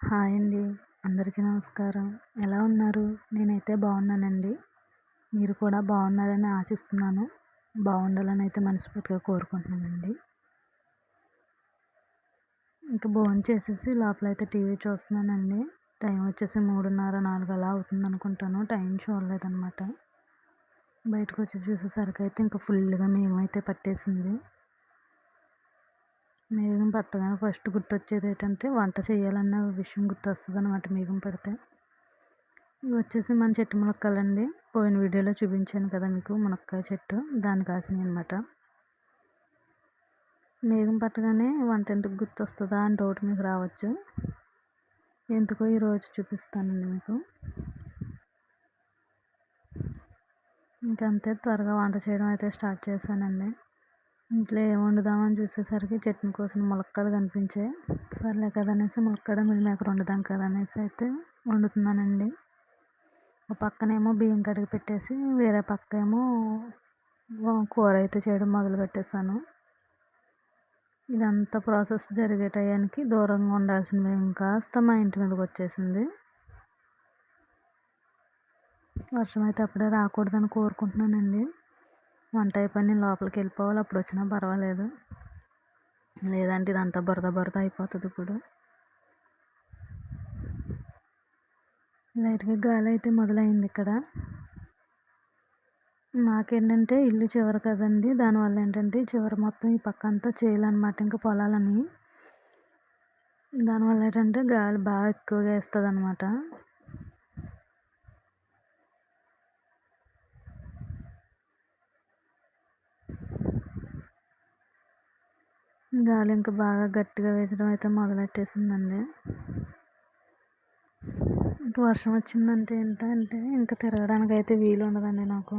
Hi అండి. అందరికీ నమస్కారం. ఎలా ఉన్నారు? నేనైతే బాగున్నానండి. మీరు కూడా బాగున్నారని ఆశిస్తున్నాను. బాగుండాలని అయితే మనస్ఫూర్తిగా కోరుకుంటున్నానండి. ఇంకా భోజనం చేసేసి లోపలైతే టీవీ చూస్తున్నానండి. టైం వచ్చేసి మూడున్నర నాలుగు అలా అవుతుంది అనుకుంటాను టైం చూడలేదన్నమాట. బయటకు వచ్చి చూసేసరికి అయితే ఇంకా ఫుల్గా మేమైతే అయితే పట్టేసింది. మేఘం పట్టగానే ఫస్ట్ గుర్తొచ్చేది ఏంటంటే వంట చేయాలన్న విషయం గుర్తొస్తుంది అనమాట మేఘం పడితే. ఇవి వచ్చేసి మన చెట్టు మునక్కాయలండి పోయిన వీడియోలో చూపించాను కదా మీకు మునక్కాయ చెట్టు. దాని కాసినాయి అనమాట మేఘం పట్టగానే వంట ఎందుకు గుర్తొస్తుందా అని డౌట్ మీకు రావచ్చు. ఎందుకో ఈరోజు చూపిస్తానండి మీకు. ఇంకంతే త్వరగా వంట చేయడం అయితే స్టార్ట్ చేశానండి. ఇంట్లో ఏం వండుదామని చూసేసరికి చట్నీ కోసం ములక్కాడలు కనిపించాయి. సర్లే కదా అనేసి ములక్కాడ మిల్ మేకర్ వండుదాం కదా అనేసి అయితే వండుతున్నానండి. ఒక పక్కనేమో బియ్యం కడిగి పెట్టేసి వేరే పక్క ఏమో కూర అయితే చేయడం మొదలు పెట్టేశాను. ఇదంతా ప్రాసెస్ జరిగే టయానికి దూరంగా ఉండాల్సిన మేము కాస్త మా ఇంటి మీదకి వచ్చేసింది. వర్షం అయితే అప్పుడే రాకూడదని కోరుకుంటున్నానండి. వంట అయిపోయి నేను లోపలికి వెళ్ళిపోవాలి. అప్పుడు వచ్చినా పర్వాలేదు. లేదంటే ఇదంతా బురద బురద అయిపోతుంది ఇప్పుడు. లైట్గా గాలి అయితే మొదలైంది ఇక్కడ. మాకేంటంటే ఇల్లు చివరి కదండి. దానివల్ల ఏంటంటే చివరి మొత్తం ఈ పక్క అంతా చేయాలన్నమాట ఇంకా పొలాలని. దానివల్ల ఏంటంటే గాలి బాగా ఎక్కువగా వేస్తుంది అనమాట గాలి ఇంకా బాగా గట్టిగా వేయడం అయితే మొదలెట్టేసిందండి. ఇంకా వర్షం వచ్చిందంటే ఏంటంటే ఇంకా తిరగడానికి అయితే వీలు ఉండదండి నాకు.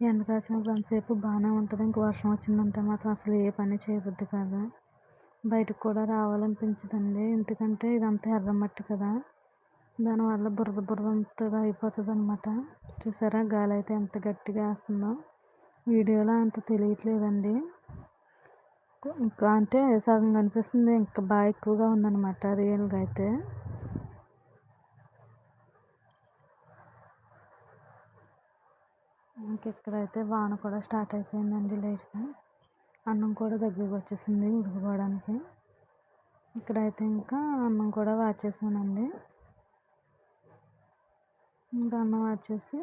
ఎండ కాసినప్పుడు అంతసేపు బాగానే ఉంటుంది. ఇంకా వర్షం వచ్చిందంటే మాత్రం అసలు ఏ పని చేయబుద్ది కాదు. బయటకు కూడా రావాలనిపించదండి. ఎందుకంటే ఇదంతా ఎర్రమట్టి కదా. దానివల్ల బురద బురద అంతగా అయిపోతుంది అనమాట చూసారా గాలి అయితే ఎంత గట్టిగా వేస్తుందో. వీడియోలో అంత తెలియట్లేదండి. ఇంకా అంటే సగం కనిపిస్తుంది. ఇంకా బాగా ఎక్కువగా ఉందన్నమాట రియల్గా అయితే. ఇంకెక్కడైతే వాన కూడా స్టార్ట్ అయిపోయిందండి లైట్గా. అన్నం కూడా దగ్గరికి వచ్చేసింది ఉడుకుపోవడానికి. ఇక్కడైతే ఇంకా అన్నం కూడా వాచేసానండి. ఇంకా అన్నం వాచేసి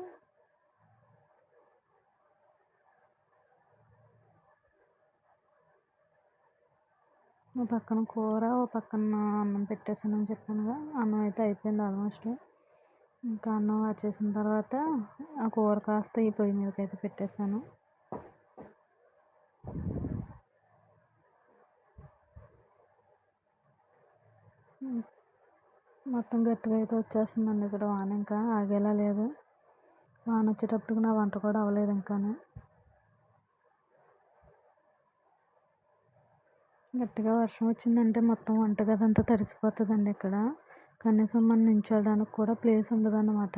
ఓ పక్కన కూర ఓ పక్కన అన్నం పెట్టేసానని చెప్పానుగా అన్నం అయితే అయిపోయింది ఆల్మోస్ట్ ఇంకా అన్నం వచ్చేసిన తర్వాత ఆ కూర కాస్త ఈ పొయ్యి మీదకి అయితే పెట్టేశాను. మొత్తం గట్టిగా అయితే వచ్చేస్తుందండి ఇక్కడ వాన ఇంకా ఆగేలా లేదు. వాన వచ్చేటప్పటికి నా వంట కూడా అవ్వలేదు ఇంకాను. గట్టిగా వర్షం వచ్చిందంటే మొత్తం వంటగది అంతా తడిసిపోతుందండి ఇక్కడ. కనీసం మనం నించోడానికి కూడా ప్లేస్ ఉండదన్నమాట.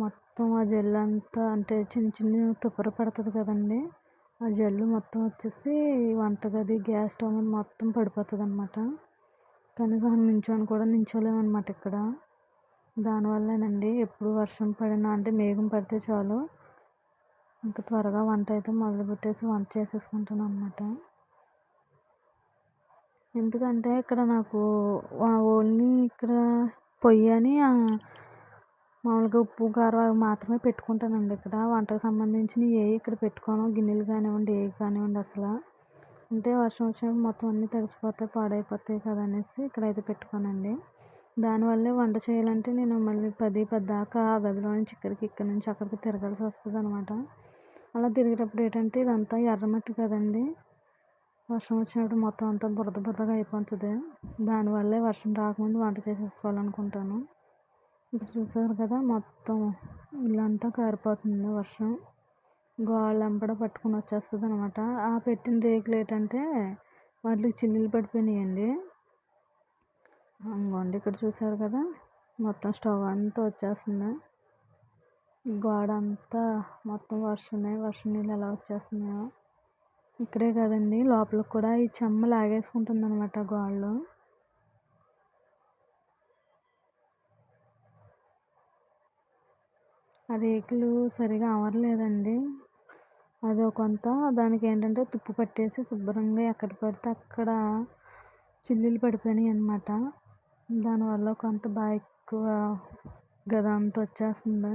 మొత్తం ఆ జల్లు అంతా అంటే చిన్న చిన్న తుప్పర పడుతుంది కదండి. ఆ జల్లు మొత్తం వచ్చేసి వంటగది గ్యాస్ స్టవ్ మీద మొత్తం పడిపోతుంది అనమాట కనీసం నించోని కూడా నించోలేమన్నమాట ఇక్కడ. దానివల్లేనండి ఎప్పుడు వర్షం పడినా అంటే మేఘం పడితే చాలు. ఇంకా త్వరగా వంట అయితే మొదలు పెట్టేసి వంట చేసేసుకుంటాను అనమాట ఎందుకంటే ఇక్కడ నాకు ఓన్లీ ఇక్కడ పొయ్యి అని మామూలుగా ఉప్పు కారం మాత్రమే పెట్టుకుంటానండి ఇక్కడ. వంటకు సంబంధించినవి ఏవి ఇక్కడ పెట్టుకోను. గిన్నెలు కానివ్వండి ఏవి కానివ్వండి అసలు. అంటే వర్షం వచ్చినప్పుడు మొత్తం అన్నీ తడిసిపోతాయి పాడైపోతాయి కదా అనేసి ఇక్కడైతే పెట్టుకోనండి. దానివల్లే వంట చేయాలంటే నేను మళ్ళీ పది పద్దాకా ఆ గదిలో నుంచి ఇక్కడికి ఇక్కడ నుంచి అక్కడికి తిరగాల్సి వస్తుంది అనమాట అలా తిరిగేటప్పుడు ఏంటంటే ఇదంతా ఎర్రమట్టి కదండి. వర్షం వచ్చినప్పుడు మొత్తం అంతా బురద బురదగా అయిపోతుంది. దానివల్లే వర్షం రాకముందు వంట చేసేసుకోవాలనుకుంటాను. ఇప్పుడు చూసారు కదా మొత్తం ఇల్లంతా కారిపోతుంది వర్షం. గోళ్ళెంబడ పట్టుకుని వచ్చేస్తుంది అనమాట ఆ పెట్టిన రేకులు ఏంటంటే వాటికి చిల్లులు పడిపోయినాయండి. అంగోండి ఇక్కడ చూసారు కదా మొత్తం స్టవ్ అంతా వచ్చేస్తుంది. గోడ అంతా మొత్తం వర్షమే వర్షం నీళ్ళు ఎలా వచ్చేస్తున్నాయో. ఇక్కడే కదండి. లోపల కూడా ఈ చెమ్మ లాగేసుకుంటుంది అనమాట గోళ్ళు ఆ రేకులు సరిగా అవ్వలేదండి అదో కొంత దానికి ఏంటంటే తుప్పు పట్టేసి శుభ్రంగా ఎక్కడ పడితే అక్కడ చిల్లులు పడిపోయినాయి అనమాట దానివల్ల కొంత బాగా ఎక్కువ గదంతా వచ్చేస్తుంది.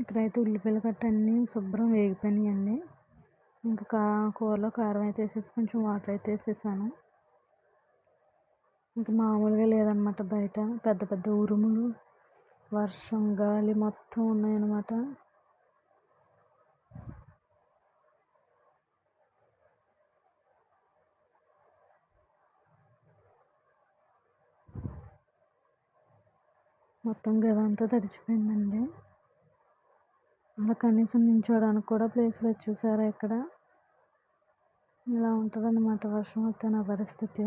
ఇక్కడైతే ఉల్లిపాయలు కట్ట అన్నీ శుభ్రం వేగిపోయినాయండి ఇంకా కా కూరలో కారం అయితే వేసేసి కొంచెం వాటర్ అయితే వేసేసాను. ఇంకా మామూలుగా లేదనమాట బయట. పెద్ద పెద్ద ఉరుములు వర్షం గాలి మొత్తం ఉన్నాయన్నమాట. మొత్తం గదంతా తడిచిపోయిందండి. అలా కనీసం నించోడానికి కూడా ప్లేస్ లేదు. చూసారా ఇక్కడ? ఇలా ఉంటుందన్నమాట వర్షం వస్తే నా పరిస్థితి.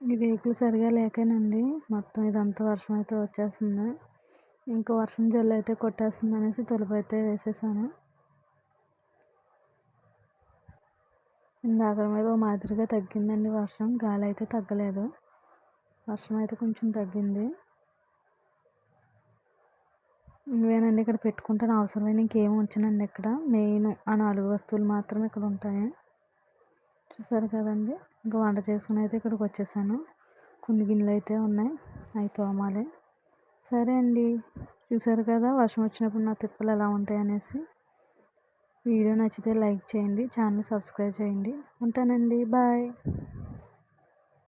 ఈ రేకులు సరిగా లేకనండి. మొత్తం ఇదంతా వర్షం అయితే వచ్చేస్తుంది ఇంకా వర్షం జల్లు అయితే కొట్టేస్తుంది అనేసి తలుపు అయితే వేసేసాను. ఇందాక మీద ఓ మాదిరిగా తగ్గిందండి వర్షం. గాలి అయితే తగ్గలేదు. వర్షం అయితే కొంచెం తగ్గింది. ఇవేనండి ఇక్కడ పెట్టుకుంటాను. అవసరమైన ఇంకేం ఉంచనండి ఇక్కడ. మెయిన్ ఆ నాలుగు వస్తువులు మాత్రం ఇక్కడ ఉంటాయి. చూసారు కదండి. ఇంకా వంట చేసుకుని అయితే ఇక్కడికి వచ్చేసాను. కొన్ని గిన్నెలు అయితే ఉన్నాయి. అవి తోమాలి. సరే అండి. చూసారు కదా వర్షం వచ్చినప్పుడు నా తిప్పలు ఎలా ఉంటాయి అనేసి. వీడియో నచ్చితే లైక్ చేయండి ఛానల్ సబ్స్క్రైబ్ చేయండి. ఉంటానండి బాయ్.